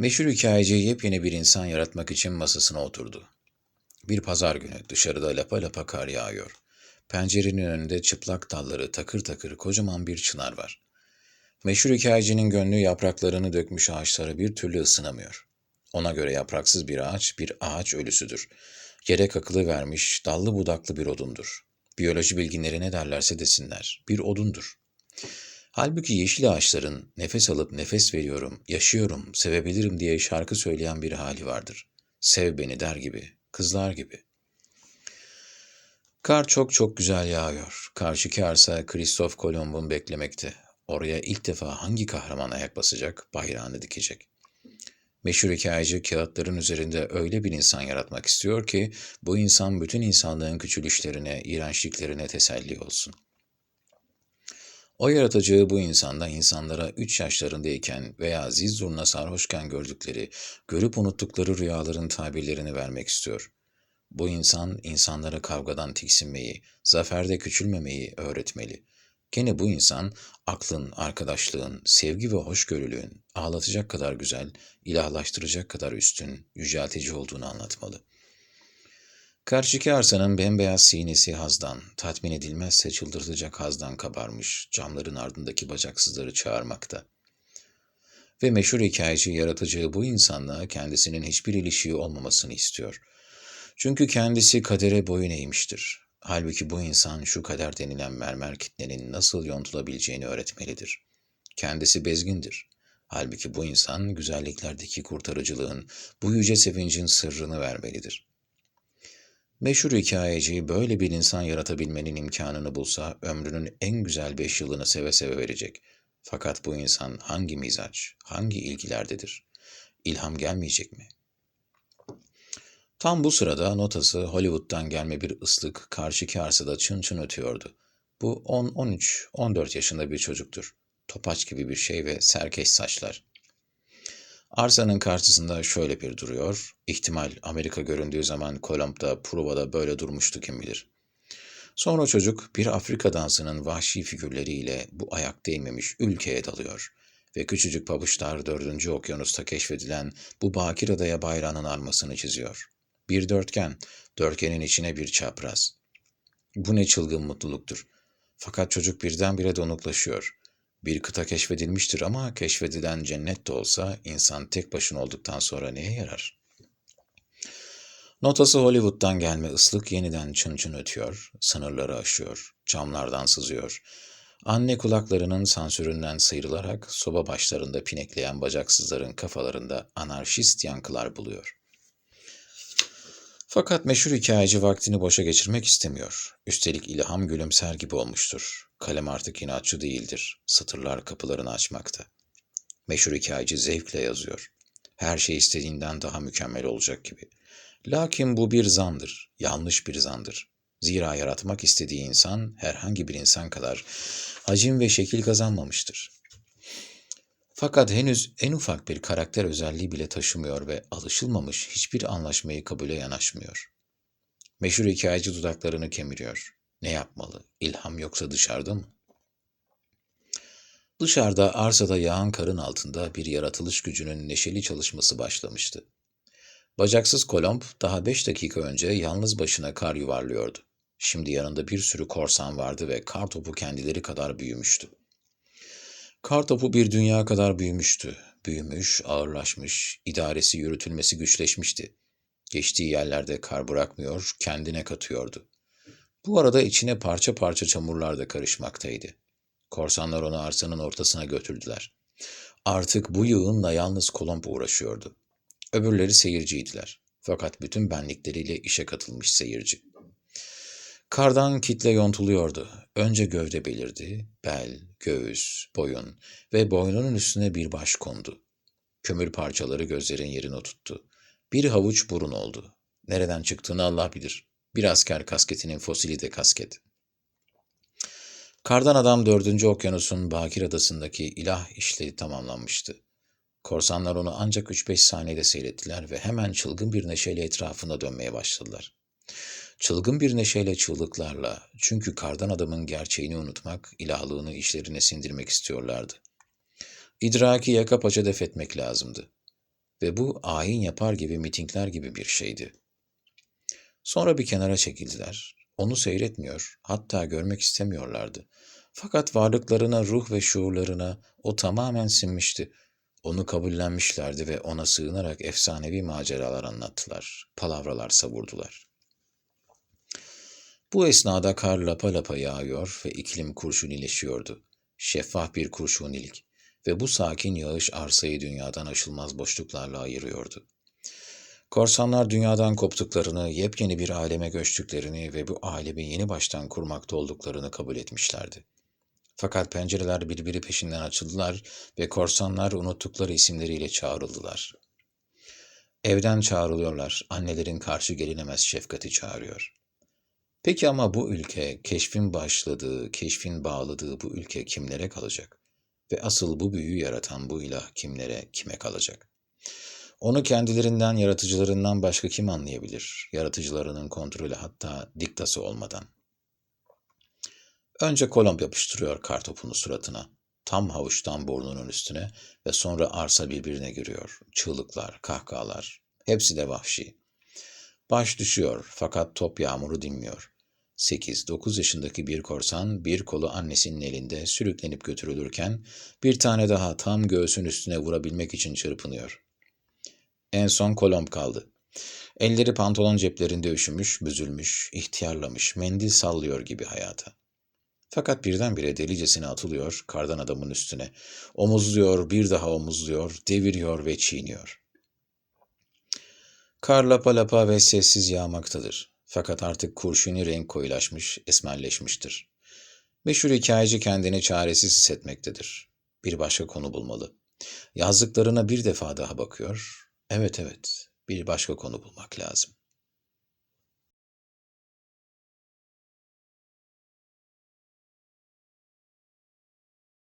Meşhur hikayeci yepyeni bir insan yaratmak için masasına oturdu. Bir pazar günü dışarıda lapa lapa kar yağıyor. Pencerenin önünde çıplak dalları takır takır kocaman bir çınar var. Meşhur hikayecinin gönlü yapraklarını dökmüş ağaçlara bir türlü ısınamıyor. Ona göre yapraksız bir ağaç bir ağaç ölüsüdür. Yere kakılı vermiş dallı budaklı bir odundur. Biyoloji bilginleri ne derlerse desinler. Bir odundur. Halbuki yeşil ağaçların nefes alıp nefes veriyorum, yaşıyorum, sevebilirim diye şarkı söyleyen bir hali vardır. Sev beni der gibi, kızlar gibi. Kar çok çok güzel yağıyor. Karşıki arsa Kristof Kolomb'un beklemekte. Oraya ilk defa hangi kahraman ayak basacak, bayrağını dikecek. Meşhur hikayeci kağıtların üzerinde öyle bir insan yaratmak istiyor ki bu insan bütün insanlığın küçülüşlerine, iğrençliklerine teselli olsun. O yaratıcığı bu insanda insanlara üç yaşlarındayken veya zil zurna sarhoşken gördükleri, görüp unuttukları rüyaların tabirlerini vermek istiyor. Bu insan insanlara kavgadan tiksinmeyi, zaferde küçülmemeyi öğretmeli. Gene bu insan aklın, arkadaşlığın, sevgi ve hoşgörülüğün ağlatacak kadar güzel, ilahlaştıracak kadar üstün, yüceltici olduğunu anlatmalı. Karşıki arsanın bembeyaz sinesi hazdan, tatmin edilmezse çıldırtacak hazdan kabarmış, camların ardındaki bacaksızları çağırmakta. Ve meşhur hikayeci yaratıcı bu insanla kendisinin hiçbir ilişiği olmamasını istiyor. Çünkü kendisi kadere boyun eğmiştir. Halbuki bu insan şu kader denilen mermer kitlenin nasıl yontulabileceğini öğretmelidir. Kendisi bezgindir. Halbuki bu insan güzelliklerdeki kurtarıcılığın, bu yüce sevincin sırrını vermelidir.'' Meşhur hikayeci böyle bir insan yaratabilmenin imkanını bulsa ömrünün en güzel beş yılını seve seve verecek. Fakat bu insan hangi mizaç, hangi ilgilerdedir? İlham gelmeyecek mi? Tam bu sırada notası Hollywood'dan gelme bir ıslık karşıki arsada çın çın ötüyordu. Bu 10, 13, 14 yaşında bir çocuktur. Topaç gibi bir şey ve serkeş saçlar. Arsanın karşısında şöyle bir duruyor. İhtimal Amerika göründüğü zaman Kolomb'da, Pruva'da böyle durmuştu kim bilir. Sonra çocuk bir Afrika dansının vahşi figürleriyle bu ayak değmemiş ülkeye dalıyor ve küçücük pabuçlar dördüncü okyanusta keşfedilen bu bakir adaya bayrağının armasını çiziyor. Bir dörtgen, dörtgenin içine bir çapraz. Bu ne çılgın mutluluktur. Fakat çocuk birdenbire donuklaşıyor. Bir kıta keşfedilmiştir ama keşfedilen cennet de olsa insan tek başına olduktan sonra neye yarar? Notası Hollywood'dan gelme ıslık yeniden çın çın ötüyor, sınırları aşıyor, camlardan sızıyor. Anne kulaklarının sansüründen sıyrılarak soba başlarında pinekleyen bacaksızların kafalarında anarşist yankılar buluyor. Fakat meşhur hikayeci vaktini boşa geçirmek istemiyor. Üstelik ilham gülümser gibi olmuştur. Kalem artık inatçı değildir. Satırlar kapılarını açmakta. Meşhur hikayeci zevkle yazıyor. Her şey istediğinden daha mükemmel olacak gibi. Lakin bu bir zandır, yanlış bir zandır. Zira yaratmak istediği insan herhangi bir insan kadar hacim ve şekil kazanmamıştır. Fakat henüz en ufak bir karakter özelliği bile taşımıyor ve alışılmamış hiçbir anlaşmayı kabule yanaşmıyor. Meşhur hikayeci dudaklarını kemiriyor. Ne yapmalı? İlham yoksa dışarıda mı? Dışarıda arsada yağan karın altında bir yaratılış gücünün neşeli çalışması başlamıştı. Bacaksız Kolomb daha beş dakika önce yalnız başına kar yuvarlıyordu. Şimdi yanında bir sürü korsan vardı ve kar topu kendileri kadar büyümüştü. Kar topu bir dünya kadar büyümüştü. Büyümüş, ağırlaşmış, idaresi yürütülmesi güçleşmişti. Geçtiği yerlerde kar bırakmıyor, kendine katıyordu. Bu arada içine parça parça çamurlar da karışmaktaydı. Korsanlar onu arsanın ortasına götürdüler. Artık bu yığınla yalnız Kolomb uğraşıyordu. Öbürleri seyirciydiler. Fakat bütün benlikleriyle işe katılmış seyirci. Kardan kitle yontuluyordu. Önce gövde belirdi, bel, göğüs, boyun ve boynunun üstüne bir baş kondu. Kömür parçaları gözlerin yerini tuttu. Bir havuç burun oldu. Nereden çıktığını Allah bilir. Bir asker kasketinin fosili de kasket. Kardan adam dördüncü okyanusun Bakir adasındaki ilah işleri tamamlanmıştı. Korsanlar onu ancak 3-5 saniyede seyrettiler ve hemen çılgın bir neşeyle etrafında dönmeye başladılar. Çılgın bir neşeyle çığlıklarla, çünkü kardan adamın gerçeğini unutmak, ilahlığını işlerine sindirmek istiyorlardı. İdraki yaka paça def etmek lazımdı. ve bu ayin yapar gibi mitingler gibi bir şeydi. Sonra bir kenara çekildiler. Onu seyretmiyor, hatta görmek istemiyorlardı. Fakat varlıklarına, ruh ve şuurlarına o tamamen sinmişti. Onu kabullenmişlerdi ve ona sığınarak efsanevi maceralar anlattılar, palavralar savurdular. Bu esnada kar lapa lapa yağıyor ve iklim kurşunileşiyordu. Şeffaf bir kurşunilik ve bu sakin yağış arsayı dünyadan aşılmaz boşluklarla ayırıyordu. Korsanlar dünyadan koptuklarını, yepyeni bir aleme göçtüklerini ve bu alemi yeni baştan kurmakta olduklarını kabul etmişlerdi. Fakat pencereler birbiri peşinden açıldılar ve korsanlar unuttukları isimleriyle çağrıldılar. Evden çağrılıyorlar, annelerin karşı gelinemez şefkati çağırıyor. Peki ama bu ülke, keşfin başladığı, keşfin bağladığı bu ülke kimlere kalacak? Ve asıl bu büyüyü yaratan bu ilah kimlere, kime kalacak? Onu kendilerinden, yaratıcılarından başka kim anlayabilir? Yaratıcılarının kontrolü hatta diktası olmadan. Önce Kolomb yapıştırıyor kartopunu suratına. Tam havuçtan burnunun üstüne ve sonra arsa birbirine giriyor. Çığlıklar, kahkahalar. Hepsi de vahşi. Baş düşüyor fakat top yağmuru dinmiyor. 8-9 yaşındaki bir korsan bir kolu annesinin elinde sürüklenip götürülürken bir tane daha tam göğsün üstüne vurabilmek için çırpınıyor. En son Kolomb kaldı. Elleri pantolon ceplerinde üşümüş, büzülmüş, ihtiyarlamış, mendil sallıyor gibi hayata. Fakat birdenbire delicesine atılıyor kardan adamın üstüne. Omuzluyor, bir daha omuzluyor, deviriyor ve çiğniyor. Kar lapa lapa ve sessiz yağmaktadır. Fakat artık kurşuni renk koyulaşmış, esmerleşmiştir. Meşhur hikayeci kendini çaresiz hissetmektedir. Bir başka konu bulmalı. Yazdıklarına bir defa daha bakıyor. Evet evet, bir başka konu bulmak lazım.